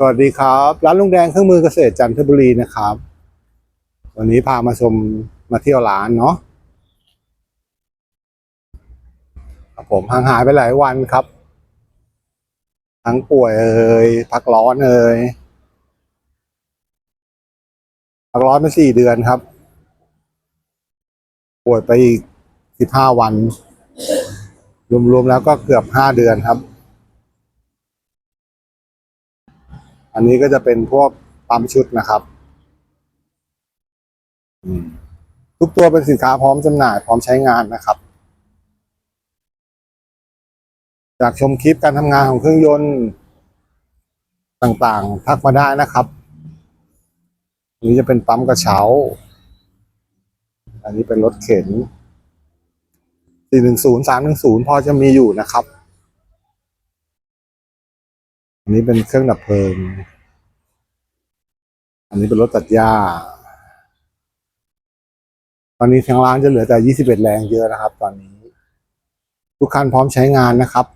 สวัสดีครับ ร้านลุงแดงเครื่องมือเกษตรจันทบุรีนะครับ วันนี้พามาชมมาเที่ยวร้านเนาะครับผมห่างหายไปหลายวันครับ ทั้งป่วยเอ่ยพักร้อนเอ่ยพักร้อนมาสี่เดือนครับ ป่วยไปอีกสิบห้าวัน รวมๆแล้วก็เกือบห้าเดือนครับ อันนี้ก็จะเป็นพวกปั๊มชุดนะครับทุกตัวเป็นสินค้าพร้อมจำหน่ายพร้อมใช้งานนะครับ จากชมคลิปการทำงานของเครื่องยนต์ต่างๆ ทักมาได้นะครับนนี้จะเป็นปั๊มกระเช้า อันนี้เป็นรถเข็น 410 310 พอจะมีอยู่นะครับ อันนี้เป็นเครื่องดับเพลิง อันนี้เป็นรถตัดหญ้า ตอนนี้ทางร้านจะเหลือแต่ 21 แรงเยอะนะครับ ตอนนี้ ทุกคันพร้อมใช้งานนะครับ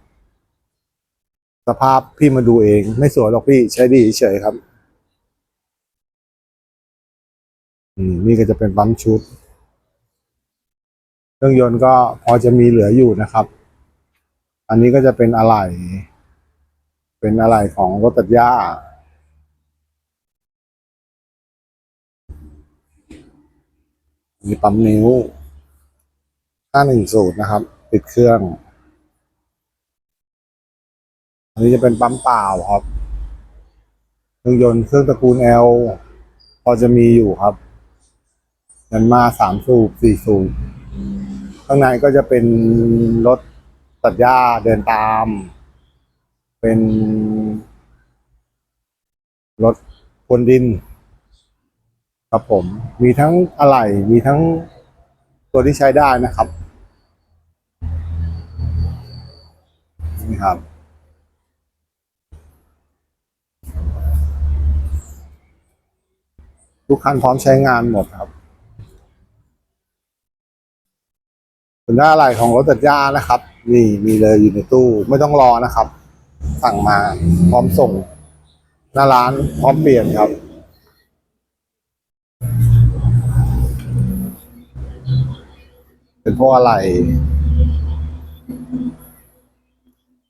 สภาพพี่มาดูเอง ไม่สวยหรอกพี่ใช้ดีเฉยครับอืมนี่ก็จะเป็นปั๊มชุด เครื่องยนต์ก็พอจะมีเหลืออยู่นะครับ อันนี้ก็จะเป็นอะไหล่ เป็นอะไหล่ของรถตัดหญ้า มีปั๊มนิ้ว510นะครับ ติดเครื่อง อันนี้จะเป็นปั๊มเปล่าครับ เครื่องยนต์เครื่องตระกูล L พอจะมีอยู่ครับยันมาสามสูบสี่สูบข้างในก็จะเป็นรถตัดหญ้าเดินตาม เป็นรถพนดิน ครับผม มีทั้งอะไหล่มีทั้งตัวที่ใช้ได้นะครับนี่ครับ ทุกคันพร้อมใช้งานหมดครับส่วนหน้าอะไรของรถตัดหญ้านะครับ นี่มีเลยอยู่ในตู้ไม่ต้องรอนะครับ สั่งมาพร้อมส่ง หน้าร้านพร้อมเปลี่ยนครับเป็นพวกอะไร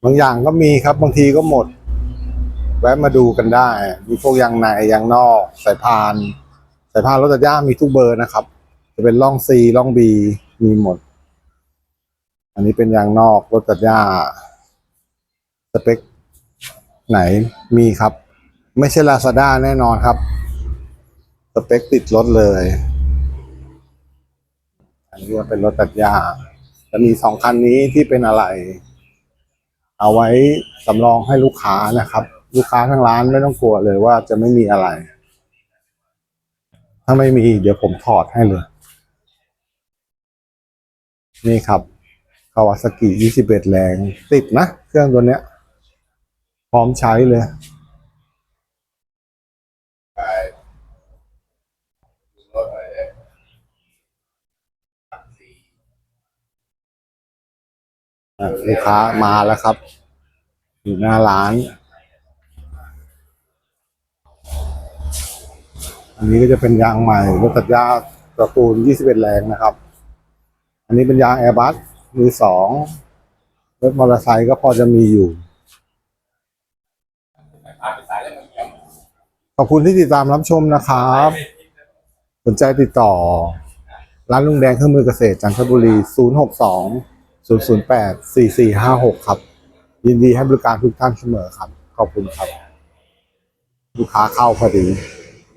บางอย่างก็มีครับ บางทีก็หมด แวะมาดูกันได้ มีพวกยางในยางนอก สายพาน สายพานรถตัดหญ้ามีทุกเบอร์นะครับ จะเป็นร่อง C ร่อง B มีหมด อันนี้เป็นยางนอกรถตัดหญ้า สเปคไหนมีครับ ไม่ใช่ลาซาด้าแน่นอนครับ สเปคติดรถเลย อันนี้ก็เป็นรถตัดหญ้าจะมีสองคันนี้ที่เป็นอะไร เอาไว้สำรองให้ลูกค้านะครับ ลูกค้าทั้งร้านไม่ต้องกลัวเลยว่าจะไม่มีอะไร ถ้าไม่มีเดี๋ยวผมถอดให้เลย นี่ครับคาวาซากิ21 แรง ติดนะ เครื่องตัวเนี้ย พร้อมใช้เลยลูกค้ามาแล้วครับ อยู่หน้าร้าน อันนี้ก็จะเป็นยางใหม่รถตัดหญ้าตระกูล 21 แรงนะครับ อันนี้เป็นยางแอร์บัสมือสองรถมอเตอร์ไซค์ก็พอจะมีอยู่ ขอบคุณที่ติดตามรับชมนะครับ สนใจติดต่อ ร้านลุงแดงเครื่องมือเกษตรจันทบุรี 062 008 4456 ครับ ยินดีให้บริการทุกท่านเสมอครับ ขอบคุณครับ ลูกค้าเข้าพอดี